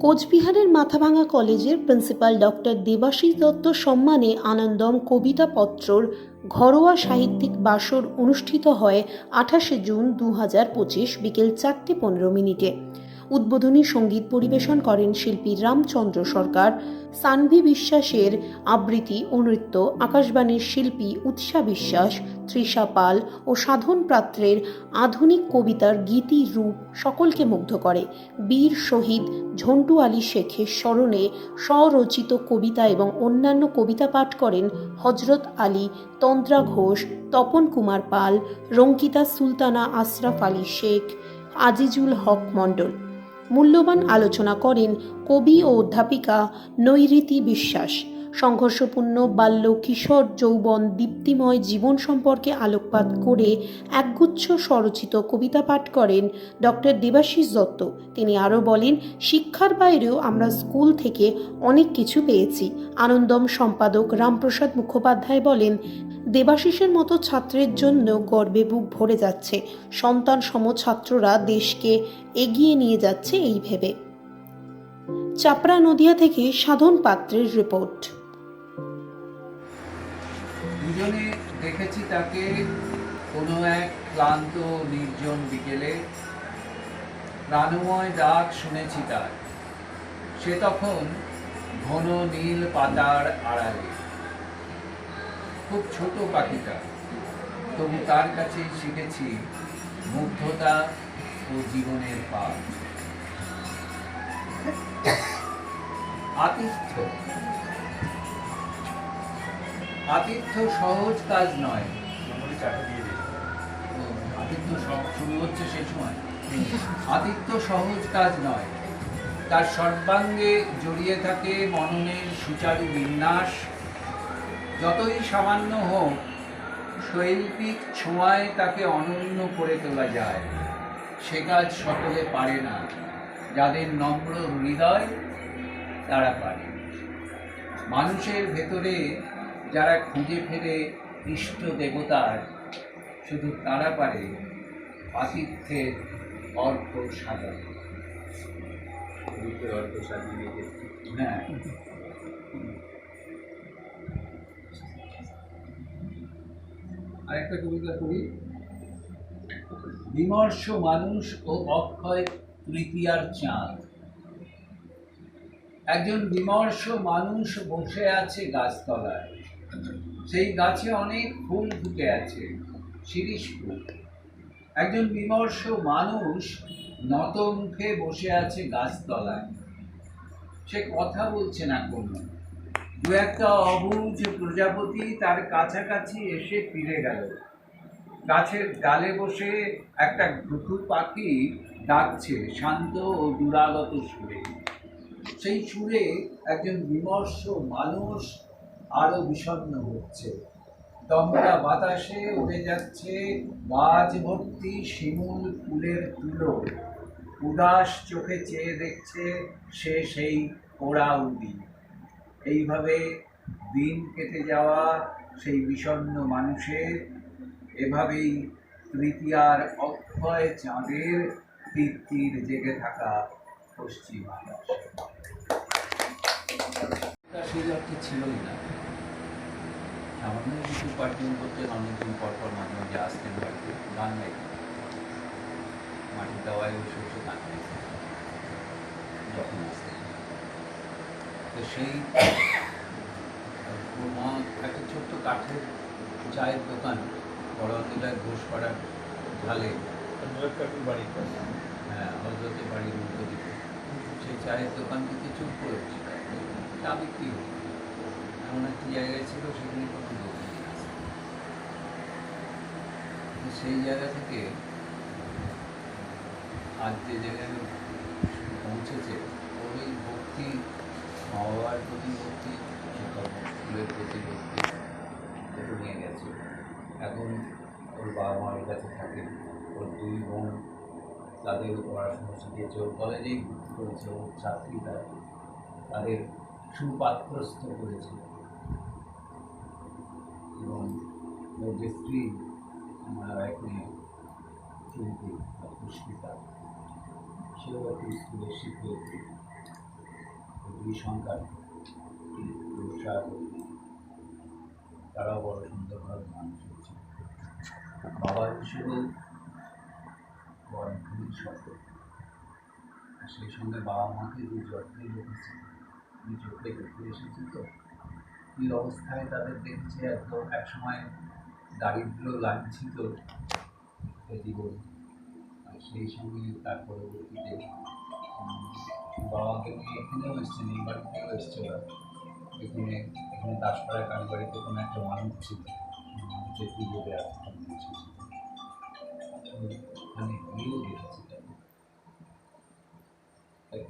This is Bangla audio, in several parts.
কোচবিহারের মাথাভাঙা কলেজের প্রিন্সিপাল ডক্টর দেবাশিস দত্ত সম্মানে আনন্দম কবিতা পত্রর ঘরোয়া সাহিত্যিক বাসর অনুষ্ঠিত হয় আঠাশে জুন দু বিকেল চারটে পনেরো মিনিটে। উদ্বোধনী সংগীত পরিবেশন করেন শিল্পী রামচন্দ্র সরকার। সানভি বিশ্বাসের আবৃত্তি ও নৃত্য, আকাশবাণীর শিল্পী উৎসা বিশ্বাস, তৃষা পাল ও সাধন পাত্রের আধুনিক কবিতার গীতি রূপ সকলকে মুগ্ধ করে। বীর শহীদ ঝন্টু আলী শেখের স্মরণে স্বরচিত কবিতা এবং অন্যান্য কবিতা পাঠ করেন হজরত আলী, তন্দ্রা ঘোষ, তপন কুমার পাল, রঙ্কিতা সুলতানা, আশরাফ আলী শেখ, আজিজুল হক মণ্ডল। মূল্যবান আলোচনা করেন কবি ও অধ্যাপিকা নৈরীতি বিশ্বাস। সংঘর্ষপূর্ণ বাল্য কিশোর যৌবন দীপ্তিময় জীবন সম্পর্কে আলোকপাত করে একগুচ্ছ স্বরচিত কবিতা পাঠ করেন ডক্টর দেবাশিস দত্ত। তিনি আরও বলেন, শিক্ষার বাইরেও আমরা স্কুল থেকে অনেক কিছু পেয়েছি। আনন্দম সম্পাদক রামপ্রসাদ মুখোপাধ্যায় বলেন দেবাশিসের মতো ছাত্রের জন্য গর্বে বুক ভরে যাচ্ছে। সন্তান সম ছাত্ররা দেশকে এগিয়ে নিয়ে যাচ্ছে এই ভেবে। চাপড়া নদিয়া থেকে সাধন পাত্রের রিপোর্ট। দুজনে দেখেছি তাকে কোনো এক ক্লান্ত নির্জন বিকেলে। প্রাণময় ডাক শুনেছি তার। সে তখন ঘন নীল পাতার আড়ালে। খুব ছোট পাখিটা। তবু তার কাছে শিখেছি মুগ্ধতা ও জীবনের পাঠ আতিথ্য। আতিথ্য সহজ কাজ নয়। আতিথ্য সব শুরু হচ্ছে সে সময়। আতিথ্য সহজ কাজ নয়। তার সর্বাঙ্গে জড়িয়ে থাকে মননের সুচারু বিন্যাস যতই সামান্য হোক শৈল্পিক ছোঁয়ায় তাকে অনন্য করে তোলা যায়। সে কাজ সকলে পারে না। যাদের নম্র হৃদয় তারা পারে। মানুষের ভেতরে যারা খুঁজে ফেরে ইষ্ট দেবতার শুধু তারা পারে আতিথ্যের অর্থ সাজানো অর্থ সাজিয়ে হ্যাঁ। আরেকটা কবিতা করি বিমর্ষ মানুষ ও অক্ষয় তৃতীয়ার চাঁদ। একজন বিমর্ষ মানুষ বসে আছে গাছতলায়। সেই গাছে অনেক ফুল ফুটে আছে, শিরিষ ফুল। একজন বিমর্ষ মানুষ নত মুখে বসে আছে গাছতলায়। সে কথা বলছে না কোনো। দু একটা অবুঝ প্রজাপতি তার কাছাকাছি এসে ফিরে গেল। গাছের ডালে বসে একটা ঘুঘু পাখি ডাকছে শান্ত ও দুরাগত সুরে। সেই সুরে একজন বিমর্ষ মানুষ আরও বিষণ্ণ হচ্ছে। দমকা বাতাসে উড়ে যাচ্ছে গাছ ভর্তি শিমুল ফুলের তুলো। উদাস চোখে চেয়ে দেখছে সে সেই পোড়া উদি এইভাবে দিন কেটে যাওয়া সেই বিষণ্ণ মানুষের এভাবেই তৃতীয়ার অক্ষয় চাঁদের তৃপ্তির জেগে থাকা পশ্চিম সেই অর্থে ছিলই না। সামান্য কিছু পার্টিন করতে অনেকদিন পর পর মাঝে মাঝে আসতেন বাড়িতে গান মাটির দাওয়ায় বসে বসে গান যখন আসতেন। তো সেই একটা ছোট্ট কাঠের চায়ের দোকান বড় অঞ্চলের ঘোষপাড়ার ঢালে। কাকুর বাড়ির হ্যাঁ হজরতের বাড়ির উল্টো দিকে সেই চায়ের দোকান থেকে চুপ করেছিল চা বিক্রি হতো এমন একটি জায়গায় ছিল সেখানে কোনো। তো সেই জায়গা থেকে আজ যে জায়গায় পৌঁছেছে ওই ভক্তি মা বাবার প্রতি ভক্তি শিক্ষক প্রতি এটা নিয়ে গেছে। এখন ওর বাবা মার কাছে থাকে। ওর দুই বোন তাদের পড়াশোনা শিখিয়েছে, ওর কলেজেই করেছে, ওর ছাত্রী তারা, তাদের সুপাত্রস্থ করেছে। এবং ওর যে স্ত্রী, আমার এক মেয়ে চুমকি পুষ্পিতা, সেও একটি স্কুলের শিক্ষয়িত্রী দুই সন্তান তারাও বড় সুন্দরভাবে মানুষ হয়েছে বাবা হিসেবে বড় খুবই সফল সেই সঙ্গে বাবা মাকে যে যত্নে রেখেছে আমি চোখে দেখে এসেছি তো এই অবস্থায় তাদের দেখেছি একদম একসময় দারিদ্র লাঞ্ছিত জীবন। আর সেই সঙ্গে তার পরবর্তীতে নিয়ে এখানেও এই বাড়িতেও এসছে ওরা এখানে এখানে কোনো একটা মানুষ ছিল। মানুষের পুজো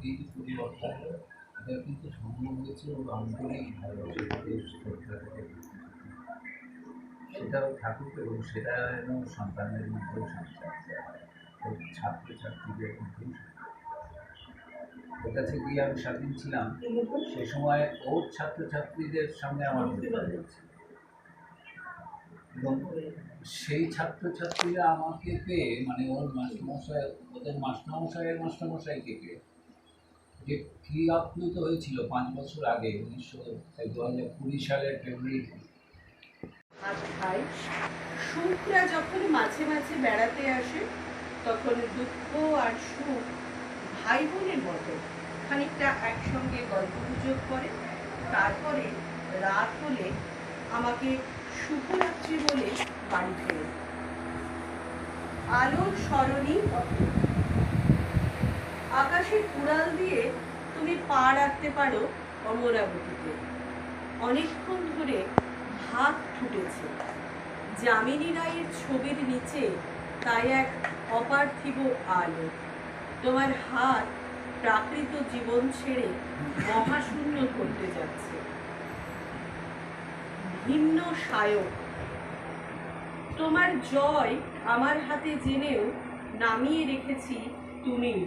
যে পরিবর্তন এটা কিন্তু সেটাও থাকুক এবং সেটা সন্তানের মধ্যেও সঞ্চার ওর ছাত্র ছাত্রীদের মধ্যেও ওর কাছে আমি স্বাধীন ছিলাম, সে সময় ওর ছাত্রছাত্রীদের সামনে আমার। এবং সেই ছাত্রছাত্রীরা আমাকে পেয়ে মানে ওর মাস্টারমশাই, ওদের মাস্টারমশাইয়ের মাস্টারমশাইকে পেয়ে, যে কি আপ্লুত হয়েছিল পাঁচ বছর আগে, উনিশশো দু হাজার কুড়ি সালের ফেব্রুয়ারিতে খাই সুখরা যখন মাঝে মাঝে বেড়াতে আসে, তখন দুঃখ আর সুখ ভাই বোনের মতো খানিকটা একসঙ্গে গল্প গুজব করে, তারপরে রাত হলে আমাকে শুভরাত্রি বলে বাড়ি ফেরে। আলোর সরণি আকাশের কুড়াল দিয়ে তুমি পা রাখতে পারো অমরাবতীতে। অনেকক্ষণ ধরে ভাত ফুটেছে। যামিনী রায়ের ছবির নিচে তাই এক অপার্থিব আলো। তোমার হাত প্রাকৃত জীবন ছেড়ে মহাশূন্য করতে যাচ্ছে। ভিন্ন সায়ক। তোমার জয় আমার হাতে জেনেও নামিয়ে রেখেছি তুমি।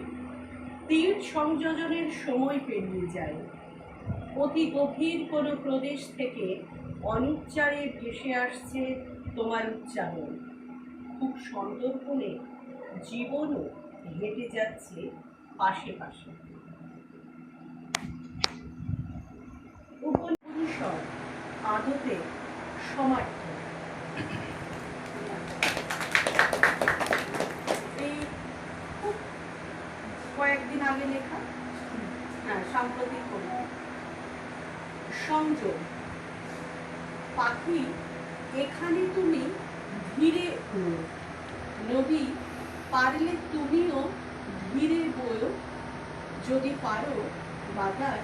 তীর সংযোজনের সময় পেরিয়ে যায়। অতি গভীর কোনো প্রদেশ থেকে অনিচ্চারে ভেসে আসছে তোমার উচ্চারণ। খুব সন্তর্পণে জীবনও হেঁটে যাচ্ছে পাশে পাশে। উপনিষদ আদতে সমার্থ এই খুব কয়েকদিন আগে লেখা হ্যাঁ সাম্প্রতিক সংযম পাখি, এখানে তুমি ধীরে নদী পারলে তুমিও ধীরে বয়ো যদি পারো, বাতাস,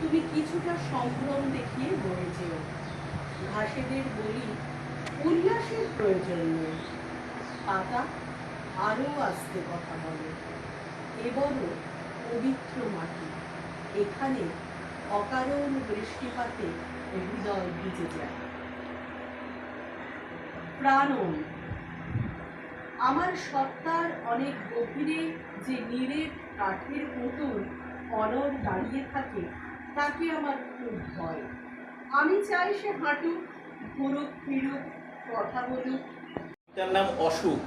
তুমি কিছুটা সম্ভ্রম দেখিয়ে বয়ে যেও। ঘাসেদের বলি, উল্লাসের প্রয়োজন নেই। পাতা আরও আসতে কথা বলে, এবারও পবিত্র মাটি। এখানে অকারণ বৃষ্টিপাতে হৃদয় ভিজে যায়। প্রাণম। আমার সত্তার অনেক গভীরে যে নীরের কাঠের পুতুল অনর দাঁড়িয়ে থাকে, তাকে আমার খুব ভয়। আমি চাই সে হাঁটুক, ঘুরুক, ফিরুক, কথা বলুক। তার নাম অসুখ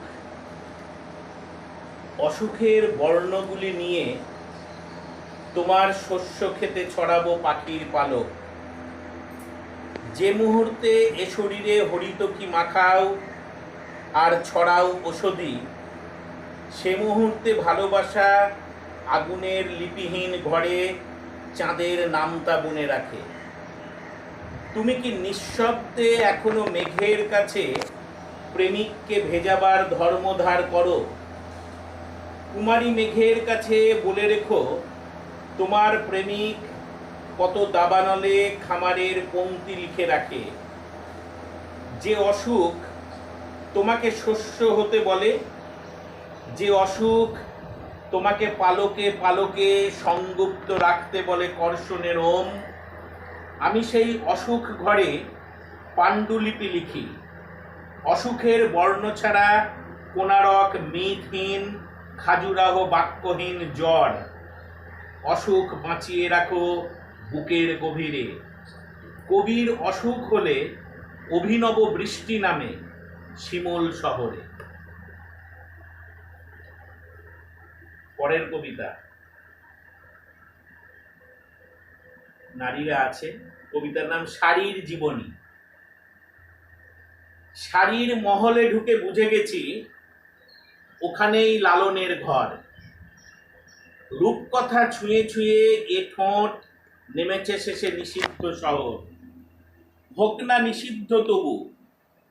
অসুখের বর্ণগুলি নিয়ে তোমার শস্য খেতে ছড়াবো পাখির পালক। যে মুহূর্তে এ শরীরে হরিত কি মাখাও আর ছড়াও ওষুধি সে মুহূর্তে ভালোবাসা আগুনের লিপিহীন ঘরে চাঁদের নামতা বুনে রাখে। তুমি কি নিঃশব্দে এখনও মেঘের কাছে প্রেমিককে ভেজাবার ধর্মধার করো? কুমারী মেঘের কাছে বলে রেখো, তোমার প্রেমিক কত দাবানলে খামারের পংক্তি লিখে রাখে। যে অসুখ তোমাকে শস্য হতে বলে, যে অসুখ তোমাকে পালকে পালকে সংগুপ্ত রাখতে বলে কর্ষণের ওম আমি সেই অসুখ ঘরে পাণ্ডুলিপি লিখি। অসুখের বর্ণ ছাড়া কোনারক মিথহীন, খাজুরাহ বাক্যহীন জ্বর। অসুখ বাঁচিয়ে রাখো বুকের গভীরে। কবির অসুখ হলে অভিনব বৃষ্টি নামে। শিমল শহরে। পরের কবিতা। নারীরা আছে, কবিতার নাম শাড়ির জীবনী। শাড়ির মহলে ঢুকে বুঝে গেছি, ওখানেই লালনের ঘর। রূপকথা ছুঁয়ে ছুঁয়ে এ ঠোঁট নেমেছে শেষে নিষিদ্ধ শহর। হোক না নিষিদ্ধ তবু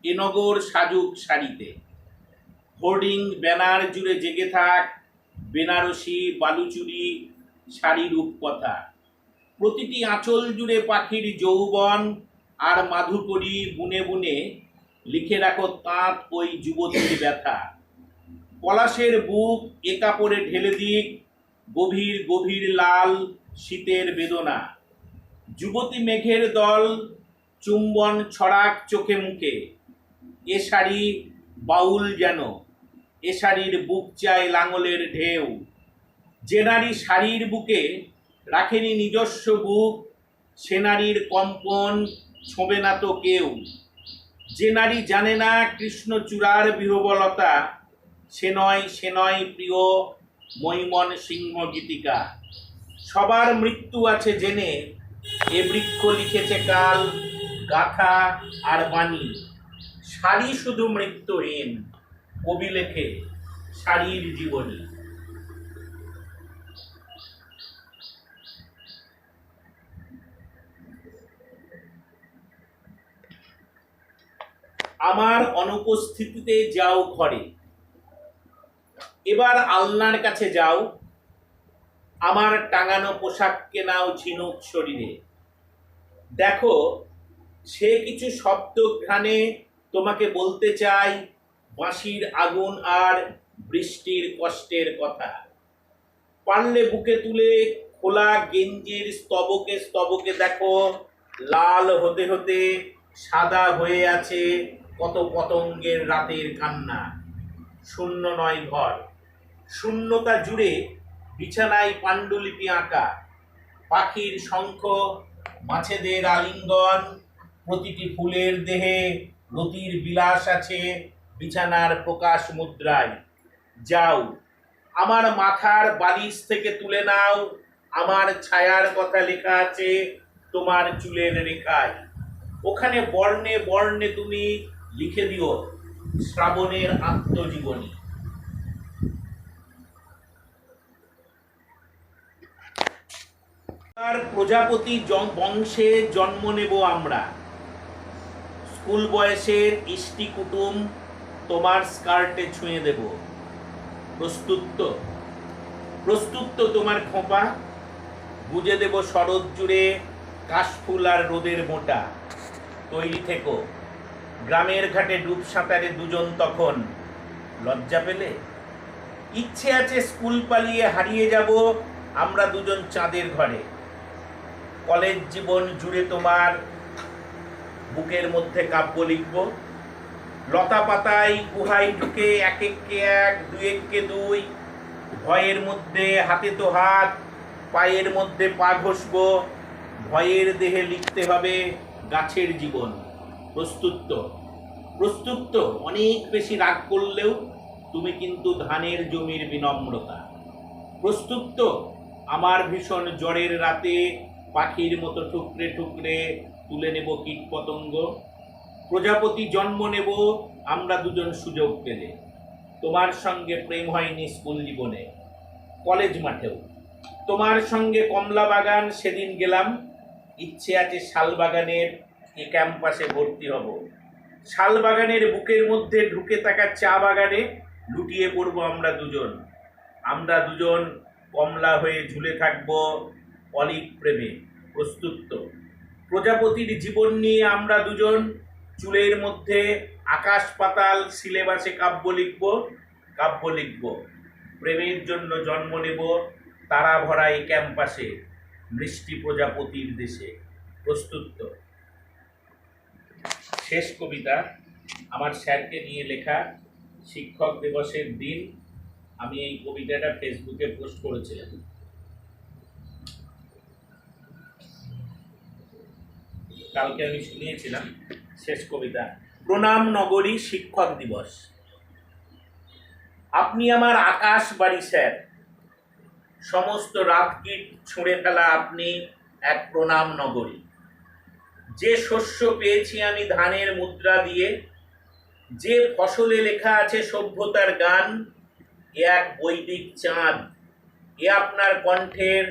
এ নগর সাজুক শাড়িতে। হোর্ডিং, ব্যানার জুড়ে জেগে থাক বেনারসি বালুচুরি শাড়ি রূপকথা। প্রতিটি আঁচল জুড়ে পাখির যৌবন আর মাধুকরী বুনে বুনে লিখে রাখো তাঁত ওই যুবতীর ব্যথা। পলাশের বুক এ কাপড়ে ঢেলে দিক গভীর গভীর লাল শীতের বেদনা। যুবতী মেঘের দল চুম্বন ছড়াক চোখে মুখে। এ শাড়ি বাউল যেন, এ শাড়ির বুক চায় লাঙলের ঢেউ। যে নারী শাড়ির বুকে রাখেনি নিজস্ব বুক, সে নারীর কম্পন ছোঁবে না তো কেউ। যে নারী জানে না কৃষ্ণচূড়ার বিহবলতা, সে নয় সে নয় প্রিয় মৈমন সিংহ গীতিকা। সবার মৃত্যু আছে জেনে এ বৃক্ষ লিখেছে কাল, গাথা আর বাণী। শাড়ি শুধু মৃত্যুহীন কবি লেখে শাড়ির জীবনী। আমার অনুপস্থিতিতে যাও ঘরে। এবার আলনার কাছে যাও। আমার টাঙানো পোশাককে নাও ঝিনুক শরীরে। দেখো, সে কিছু শব্দ ঘ্রাণে তোমাকে বলতে চাই, বাঁশির আগুন আর বৃষ্টির কষ্টের কথা। পারলে বুকে তুলে খোলা গেঞ্জির স্তবকে স্তবকে দেখো, লাল হতে হতে সাদা হয়ে আছে কত পতঙ্গের রাতের কান্না। শূন্য নয় ঘর, শূন্যতা জুড়ে বিছানায় পাণ্ডুলিপি আঁকা। পাখির শঙ্খ, মাছেদের আলিঙ্গন, প্রতিটি ফুলের দেহে রতির বিলাস আছে বিছানার প্রকাশ মুদ্রায়। যাও, আমার মাথার বালিশ থেকে তুলে নাও, আমার ছায়ার কথা লেখা আছে তোমার চুলের রেখায়। ওখানে বর্ণে বর্ণে তুমি লিখে দিও শ্রাবণের আত্মজীবনী। প্রজাপতি বংশে জন্ম নেব আমরা। স্কুল বয়সের ইষ্টি কুটুম তোমার স্কার্টে ছুঁয়ে দেব। প্রস্তুত প্রস্তুত তোমার খোঁপা। বুঝে দেব শরৎ জুড়ে কাশফুল আর রোদের মোটা। তৈরি থেকো, গ্রামের ঘাটে ডুব সাঁতারে দুজন তখন। লজ্জা পেলে? ইচ্ছে আছে স্কুল পালিয়ে হারিয়ে যাব আমরা দুজন চাঁদের ঘরে। কলেজ জীবন জুড়ে তোমার বুকের মধ্যে কাব্য লিখব। লতা পাতায় গুহায় ঢুকে এক এককে এক, দুই এককে দুই, ভয়ের মধ্যে হাতে তো হাত, পায়ের মধ্যে পা ঘষব। ভয়ের দেহে লিখতে হবে গাছের জীবন। প্রস্তুত। প্রস্তুত। অনেক বেশি রাগ করলেও তুমি কিন্তু ধানের জমির বিনম্রতা। প্রস্তুত। আমার ভীষণ জ্বরের রাতে পাখির মতো ঠুকরে ঠুকরে তুলে নেব কীট পতঙ্গ প্রজাপতি জন্ম নেব, আমরা দুজন সুযোগ পেলে। তোমার সঙ্গে প্রেম হয়নি স্কুল জীবনে, কলেজ মাঠেও। তোমার সঙ্গে কমলা বাগান, সেদিন গেলাম। ইচ্ছে আছে শাল বাগানের এ ক্যাম্পাসে ভর্তি হব। শাল বাগানের বুকের মধ্যে ঢুকে থাকা চা বাগানে লুটিয়ে পড়ব আমরা দুজন। আমরা দুজন কমলা হয়ে ঝুলে থাকব অলিক প্রেমে। প্রস্তুত। প্রজাপতির জীবন নিয়ে আমরা দুজন চুলের মধ্যে আকাশ পাতাল সিলেবাসে কাব্য লিখব কাব্য লিখব। প্রেমের জন্য জন্ম নেব তারা ভরা এই ক্যাম্পাসে, বৃষ্টি প্রজাপতির দেশে। প্রস্তুত শেষ কবিতা, আমার স্যারকে নিয়ে লেখা শিক্ষক দিবসের দিন আমি এই কবিতাটা ফেসবুকে পোস্ট করেছিলাম। কালকে আমি শুনিয়েছিলাম শেষ কবিতা, প্রণাম নগরী শিক্ষক দিবস। আপনি আমার আকাশ বাড়ি স্যার। সমস্ত রাতকিট ছুঁড়ে ফেলা আপনি এক প্রণাম নগরী। যে শস্য পেয়েছি আমি ধানের মুদ্রা দিয়ে, যে ফসলে লেখা আছে সভ্যতার গান, এ এক বৈদিক চাঁদ, এ আপনার কণ্ঠের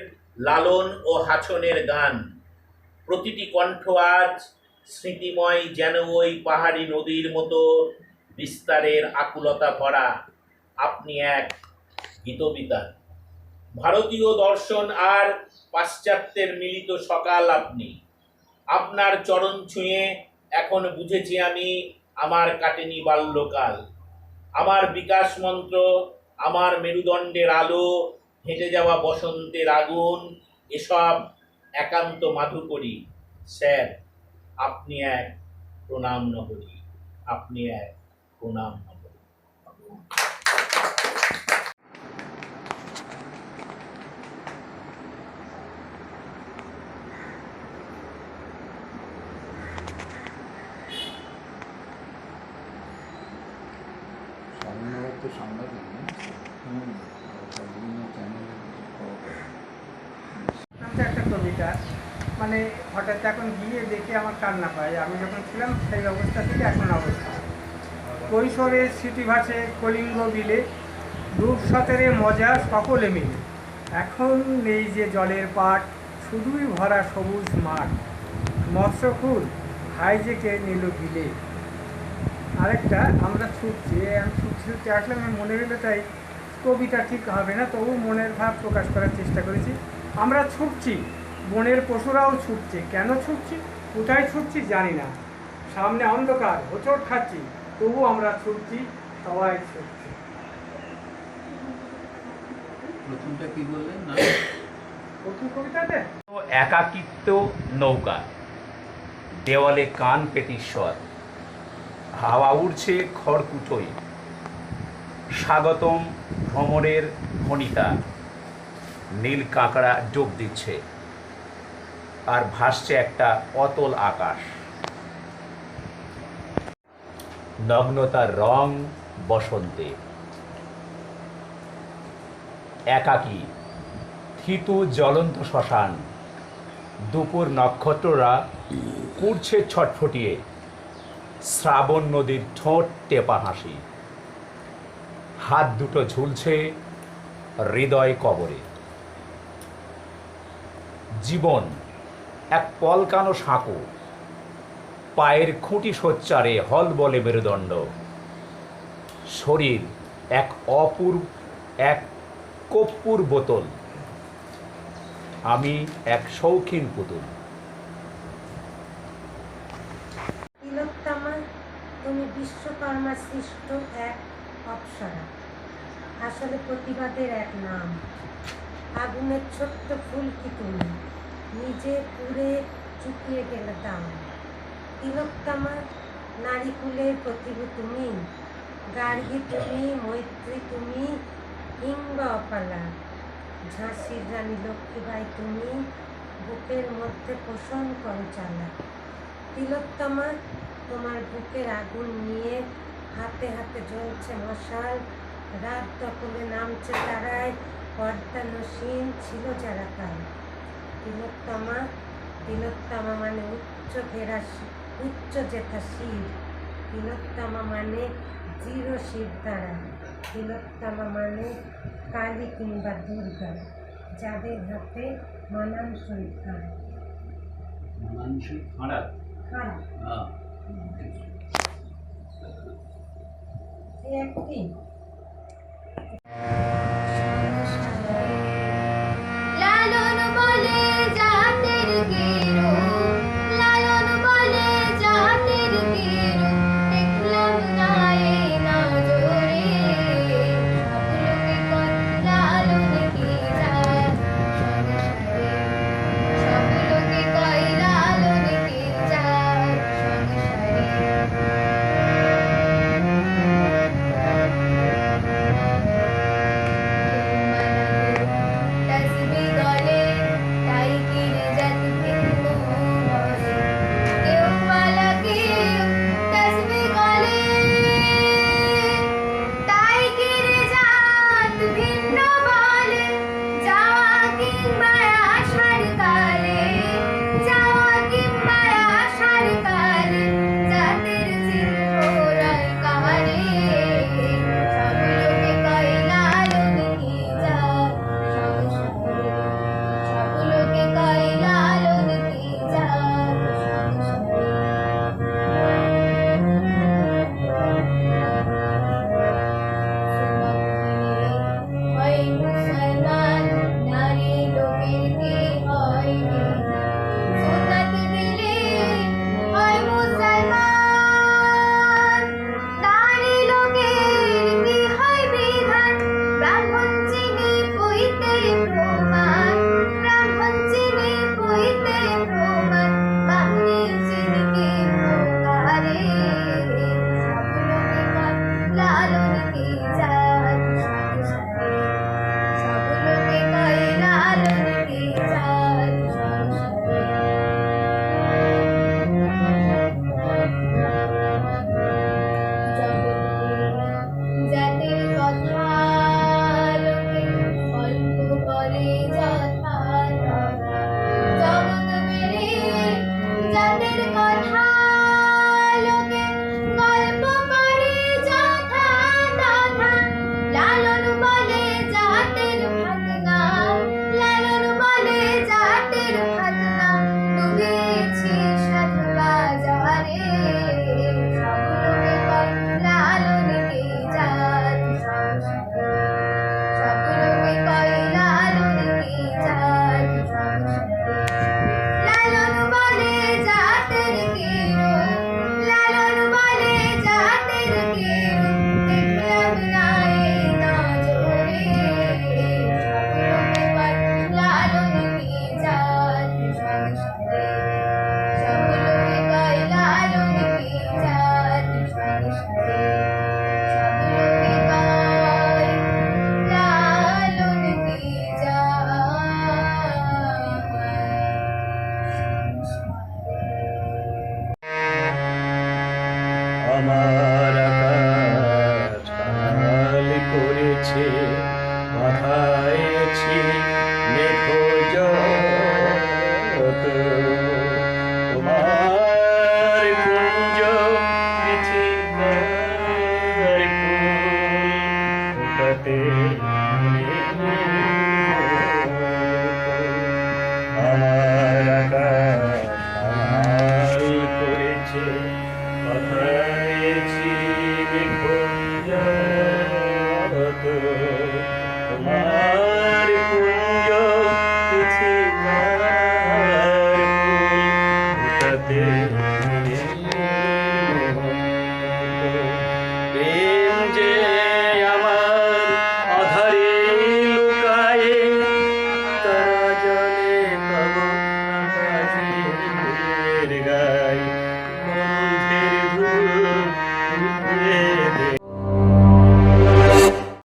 লালন ও হাছনের গান। প্রতিটি কণ্ঠ আজ স্মৃতিময় যেন ওই পাহাড়ি নদীর মতো বিস্তারের আকুলতা ভরা। আপনি এক গীতবিতান। ভারতীয় দর্শন আর পাশ্চাত্যের মিলিত সকাল আপনি। আপনার চরণ ছুঁয়ে এখন বুঝেছি আমি আমার কাটেনি বাল্যকাল। আমার বিকাশ মন্ত্র, আমার মেরুদণ্ডের আলো, হেঁটে যাওয়া বসন্তের আগুন, এসব একান্ত মাধুকরী স্যার আপনি এক প্রণাম নগরী আপনি এক প্রণাম নগরী স্বাধীনভারত তো সাংবাদিক না হুম। কবিতা মানে হঠাৎ এখন গিয়ে দেখে আমার কান্না পায়। আমি যখন ছিলাম, সেই অবস্থা থেকে এখন অবস্থা। কৈশোরের স্মৃতি ভাসে কলিঙ্গ বিলে, রূপ সতেরে মজা সকলে মিলে। এখন নেই যে জলের পাট, শুধুই ভরা সবুজ মাঠ। মৎস্যকুল হাইজেকে নিল বিলে। আরেকটা, আমরা ছুটছি। আমি ছুটছি ছুটতে আসলাম আমি মনে হলো তাই কবিতা ঠিক হবে না, তবু মনের ভাব প্রকাশ করার চেষ্টা করেছি। আমরা ছুটছি। বনের পশুরাও ছুটছে। কেন ছুটছি? কোথায় ছুটছি জানি না। সামনে অন্ধকার হোঁচট খাচ্ছি। তবু আমরা ছুটছি সবাই ছুটছি। প্রথমটা কি বললেন? না? প্রথম কবিতাতে? একাকিত্ব নৌকা দেওয়ালে কান পেটিশ্বর হাওয়া উড়ছে খড়কুটোয় স্বাগতম ভ্রমণের ভনিতা নীল কাঁকড়া যোগ দিচ্ছে। আর ভাসছে একটা অতল আকাশ। নগ্নতার রং বসন্তে। একাকী, থিতু জ্বলন্ত শ্মশান। দুপুর নক্ষত্ররা কুড়ছে ছটফটিয়ে। শ্রাবণ নদীর ঠোঁট টেপা হাসি। হাত দুটো ঝুলছে হৃদয় কবরে। জীবন এক পলকানো সাঁকো। পায়ের খুঁটি সোচ্চারে হল বলে মেরুদণ্ড। শরীর এক অপূর্ব, এক কপ্পুর বোতল। আমি এক শৌখিন পুতুল। তুমি বিশ্বকর্মা সৃষ্ট এক অপ্সরা। আসলে প্রতিবাদের এক নাম। আগুনের ছোট্ট ফুল কি তুমি? নিজে পুড়ে চুকিয়ে গেলে দাম। তিলোত্তমা, নারী কুলের প্রতিভু তুমি, গার্গী তুমি, মৈত্রী তুমি কিংবা অপালা ঝাঁসির রানী লক্ষ্মীবাই তুমি, বুকের মধ্যে পোষণ করো চালা। তিলোত্তমা, তোমার বুকের আগুন নিয়ে হাতে হাতে জ্বলছে মশাল। রাত দখলে নামছে তারায়, পর্দা নসীন ছিল যারা কাল তিলোত্তমা তিলোত্তমা মানে উচ্চ শি- উচ্চ জেঠা শির তিলোত্তমা মানে জিরো শির দ্বারা তিলোত্তমা মানে কালী কিংবা দুর্গা যাদের হাতে মানানসই খারাপ খায় হ্যাঁ। একটি